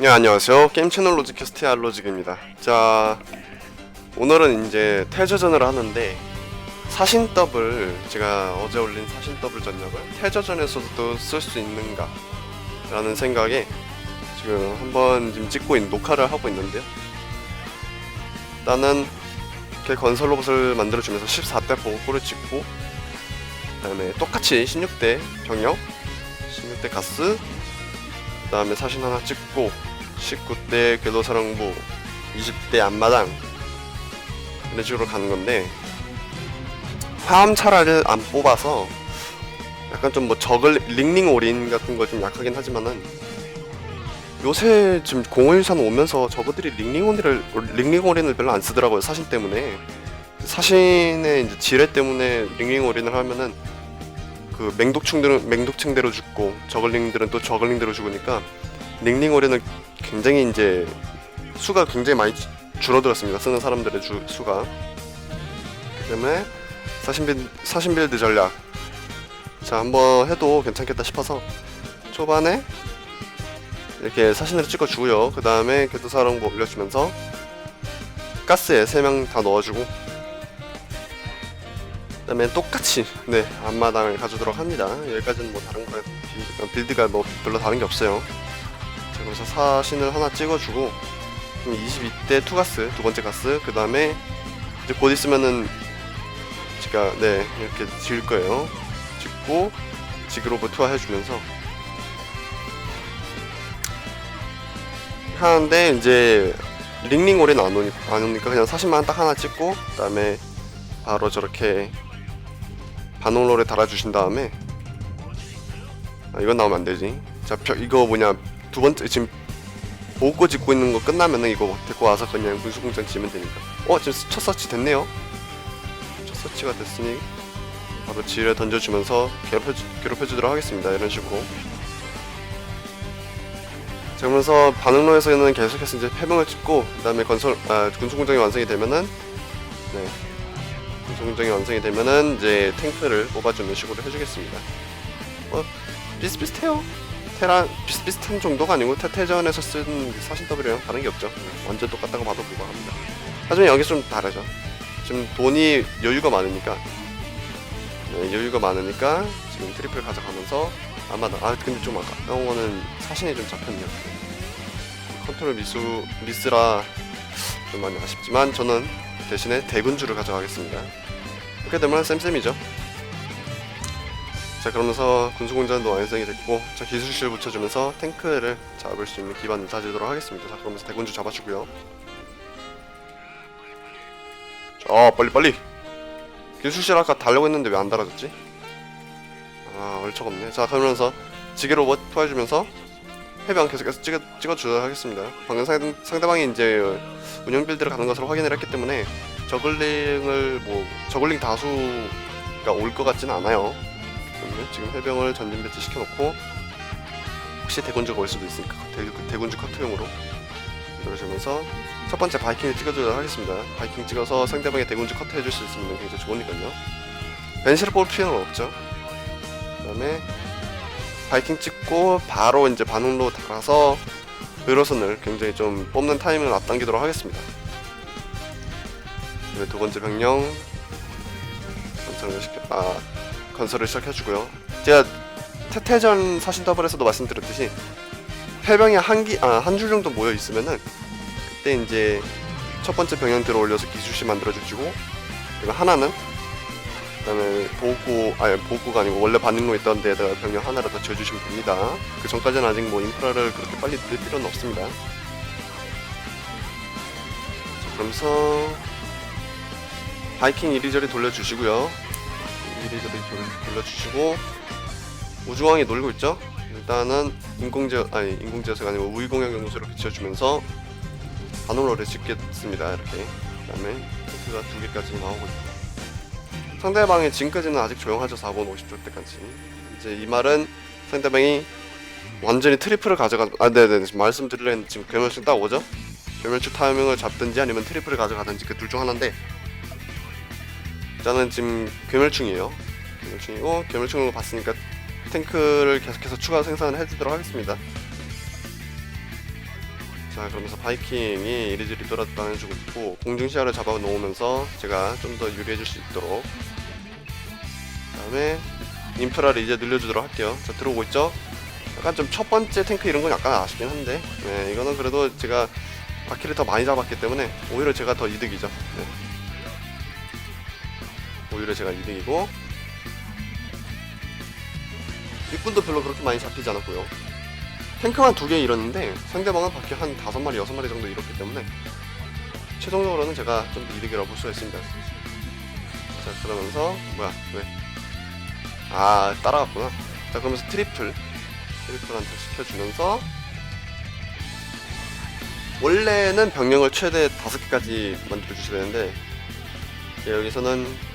네, 안녕하세요. 게임 채널 로직캐스트의 알로직입니다. 자, 오늘은 이제 태저전을 하는데 사신 더블 제가 어제 올린 사신 더블 전략을 태저전에서도 쓸 수 있는가 라는 생각에 지금 한번 지금 찍고 있는 녹화를 하고 있는데요. 일단은 이렇게 건설 로봇을 만들어주면서 14대 보고를 찍고 그다음에 똑같이 16대 병력 16대 가스 그 다음에 사신 하나 찍고 19대 궤도사령부 20대 앞마당 이런 식으로 가는 건데 화암 차라를 안 뽑아서 약간 좀 뭐 저글 링링 올인 같은 거 좀 약하긴 하지만은 요새 지금 공을산 오면서 저거들이 링링 올인을 링링 올인을 별로 안 쓰더라고요 사신 때문에. 사신의 이제 지뢰 때문에 링링 올인을 하면은 그 맹독충들은 맹독충대로 죽고 저글링들은 또 저글링대로 죽으니까 링링 올인을 굉장히 이제 수가 굉장히 많이 주- 줄어들었습니다. 쓰는 사람들의 주, 수가. 그렇기 때문에 사신빌 사신빌드 전략 자 한번 해도 괜찮겠다 싶어서 초반에 이렇게 사신으로 찍어 주고요. 그 다음에 궤도사령부 올려주면서 가스에 3명 다 넣어주고 그 다음에 똑같이 네 앞마당을 가져도록 합니다. 여기까지는 뭐 다른 거 빌드- 빌드가 뭐 별로 다른 게 없어요. 자, 그래서 사신을 하나 찍어주고 22대 투가스 두 번째 가스 그 다음에 이제 곧 있으면은 제가 네 이렇게 지을 거예요. 짓고 지그로브 투하 해주면서 하는데 이제 링링 올해는 안, 오니, 안 오니까 그냥 사신만 딱 하나 찍고 그 다음에 바로 저렇게 반응로에 달아주신 다음에 아, 이건 나오면 안 되지. 자, 벼, 이거 뭐냐 두 번째 지금 보고 짓고 있는 거 끝나면은 이거 데리고 와서 그냥 분수공장 지면 되니까. 어, 지금 첫 서치 됐네요. 첫 서치가 됐으니 바로 지뢰 던져주면서 괴롭혀 괴롭혀주도록 하겠습니다. 이런 식으로. 자, 그러면서 반응로에서는 계속해서 이제 패병을 찍고 그 다음에 건설 아, 군수공장이 완성이 되면은 네. 군수공장이 완성이 되면은 이제 탱크를 뽑아주는 식으로 해주겠습니다. 뭐 비슷비슷해요. 테란 비슷비슷한 정도가 아니고 테테전에서 쓴 사신 더블이랑 다른 게 없죠. 완전 똑같다고 봐도 무방합니다. 하지만 여기 좀 다르죠. 지금 돈이 여유가 많으니까 네, 여유가 많으니까 지금 트리플 가져가면서 아마 나- 아 근데 좀 아까운 거는 사신이 좀 잡혔네요. 컨트롤 미수 미스라 좀 많이 아쉽지만 저는 대신에 대군주를 가져가겠습니다. 이렇게 되면 쌤쌤이죠. 자 그러면서 군수공장도 완성이 됐고 자 기술실 붙여주면서 탱크를 잡을 수 있는 기반을 다지도록 하겠습니다. 자 그러면서 대군주 잡아주고요. 자 빨리 빨리 기술실 아까 달려고 했는데 왜 안 달아졌지? 아 얼척 없네. 자 그러면서 지게 로봇 투하해주면서 해병 계속해서 찍어 찍어주도록 하겠습니다. 방금 상대, 상대방이 이제 운영 빌드를 가는 것으로 확인을 했기 때문에 저글링을 뭐 저글링 다수가 올 것 같지는 않아요. 그러면 지금 해병을 전진 배치 시켜놓고 혹시 대군주가 올 수도 있으니까 대, 대군주 커트용으로 이러시면서 첫 번째 바이킹을 찍어주도록 하겠습니다. 바이킹 찍어서 상대방의 대군주 커트 해줄 수 있으면 굉장히 좋으니까요. 벤시를 뽑을 필요는 없죠. 그 다음에 바이킹 찍고 바로 이제 반응로 달아서 의료선을 굉장히 좀 뽑는 타이밍을 앞당기도록 하겠습니다. 네, 두 번째 병령 건설을 시켜 아 건설을 시작해주고요. 제가 태태전 사신 더블에서도 말씀드렸듯이 해병이 한기 아 한 줄 정도 모여 있으면은 그때 이제 첫 번째 병영 들어 올려서 기술시 만들어 주시고 그리고 하나는 그다음에 보고 아니 보고가 아니고 원래 반응로 있던 데에다가 병력 하나를 더 지어주시면 됩니다. 그 전까지는 아직 뭐 인프라를 그렇게 빨리 들 필요는 없습니다. 자, 그러면서 바이킹 이리저리 돌려주시고요. 이리저리 돌- 돌려주시고 우주왕이 놀고 있죠. 일단은 인공지어 아니 인공지어서가 아니고 우위공역 연구소를 이렇게 지어주면서 반응로를 짓겠습니다. 이렇게 그 다음에 탱크가 두 개까지 나오고 있고 상대방이 지금까지는 아직 조용하죠 4번 50줄 때까지 이제 이 말은 상대방이 완전히 트리플을 가져가 아 네네 지금 말씀드리려 했는데 지금 괴멸충 딱 오죠 괴멸충 타이밍을 잡든지 아니면 트리플을 가져가든지 그 둘 중 하나인데 일단은 지금 괴멸충이에요 괴멸충이고 괴멸충으로 봤으니까 탱크를 계속해서 추가 생산을 해주도록 하겠습니다 자 그러면서 바이킹이 이리저리 돌아다니고 있고 공중 시야를 잡아 놓으면서 제가 좀 더 유리해질 수 있도록 그다음에 인프라를 이제 늘려주도록 할게요. 자 들어오고 있죠? 약간 좀 첫 번째 탱크 이런 건 약간 아쉽긴 한데 네, 이거는 그래도 제가 바퀴를 더 많이 잡았기 때문에 오히려 제가 더 이득이죠. 네. 오히려 제가 이득이고 뒷분도 별로 그렇게 많이 잡히지 않았고요. 탱크만 두 개 잃었는데 상대방은 바퀴 한 다섯 마리 여섯 마리 정도 잃었기 때문에 최종적으로는 제가 좀 이득이라고 볼 수가 있습니다. 자 그러면서 뭐야 왜? 아 따라갔구나. 자 그러면서 트리플 트리플 한테 시켜주면서 원래는 병력을 최대 다섯 개까지 만들어 주셔야 되는데 예, 여기서는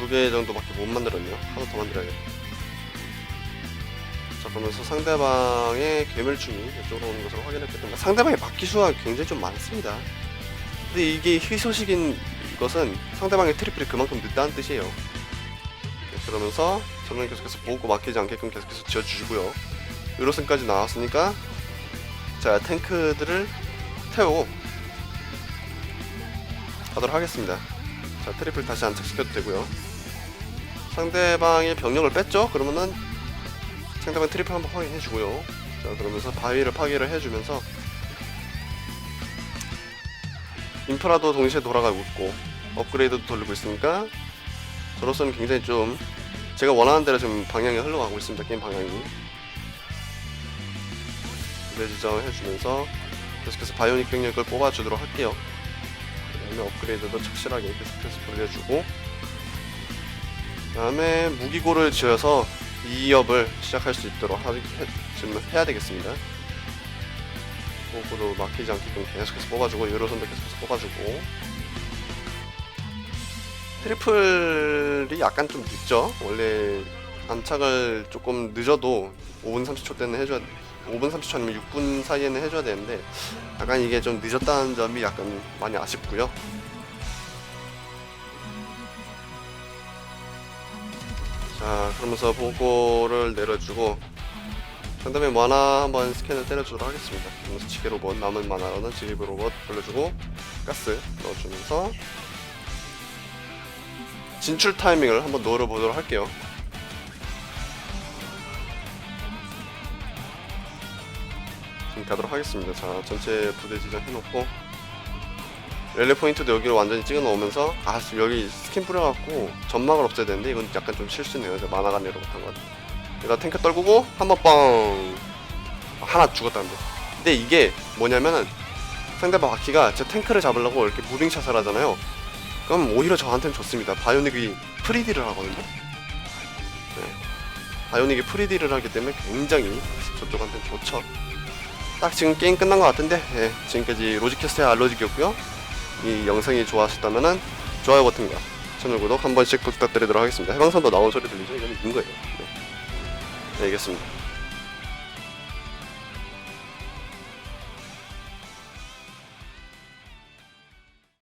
두 개 정도밖에 못 만들었네요. 하나 더 만들어야겠다. 자 그러면서 상대방의 괴멸충이 이쪽으로 오는 것을 때문에 상대방의 바퀴 수가 굉장히 좀 많습니다. 근데 이게 희소식인 것은 상대방의 트리플이 그만큼 늦다는 뜻이에요. 네, 그러면서 저는 계속해서 보고 막히지 않게끔 계속해서 지어주시고요. 유로선까지 나왔으니까 자 탱크들을 태우고 가도록 하겠습니다. 자 트리플 다시 안착시켜도 되고요. 상대방의 병력을 뺐죠? 그러면은 상대방 트리플 한번 확인해주고요. 자 그러면서 바위를 파괴를 해주면서 인프라도 동시에 돌아가고 있고 업그레이드도 돌리고 있으니까 저로서는 굉장히 좀 제가 원하는 대로 지금 방향이 흘러가고 있습니다. 게임 방향이. 네 지정을 해주면서 계속해서 바이오닉 병력을 뽑아주도록 할게요. 그 다음에 업그레이드도 착실하게 계속해서 돌려주고 그 다음에 무기고를 지어서 2업을 시작할 수 있도록 하, 해, 지금 해야 되겠습니다. 고고도 막히지 않게끔 계속해서 뽑아주고 유로선도 계속해서 뽑아주고 트리플이 약간 좀 늦죠. 원래 안착을 조금 늦어도 5분 30초 때는 해줘야 5분 30초 아니면 6분 사이에는 해줘야 되는데 약간 이게 좀 늦었다는 점이 약간 많이 아쉽고요. 자 그러면서 보고를 내려주고 상담의 만화 한번 스캔을 때려주도록 하겠습니다. 그러면서 지게 로봇 남은 만화로는 지게 로봇 돌려주고 가스 넣어주면서 진출 타이밍을 한번 노려보도록 할게요. 지금 가도록 하겠습니다. 자, 전체 부대 지정 해놓고 렐레 포인트도 여기로 완전히 찍어 놓으면서 아 여기 스킨 뿌려갖고 점막을 없애야 되는데 이건 약간 좀 실수네요. 만화가 내려 못한 것 같아요. 여기다 탱크 떨구고 한번 빵 하나 죽었다는데 근데 이게 뭐냐면은 상대방 바퀴가 제 탱크를 잡으려고 이렇게 무빙샷을 하잖아요. 그럼 오히려 저한테는 좋습니다. 바이오닉이 프리딜을 하거든요. 네. 바이오닉이 프리딜을 하기 때문에 굉장히 저쪽한테는 좋죠. 딱 지금 게임 끝난 것 같은데 예, 지금까지 로지캐스트의 알로직이었고요. 이 영상이 좋아하셨다면 좋아요 버튼과 채널 구독 한 번씩 부탁드리도록 하겠습니다. 해방선도 나온 소리 들리죠? 이건 있는 거예요. 네. 네, 알겠습니다.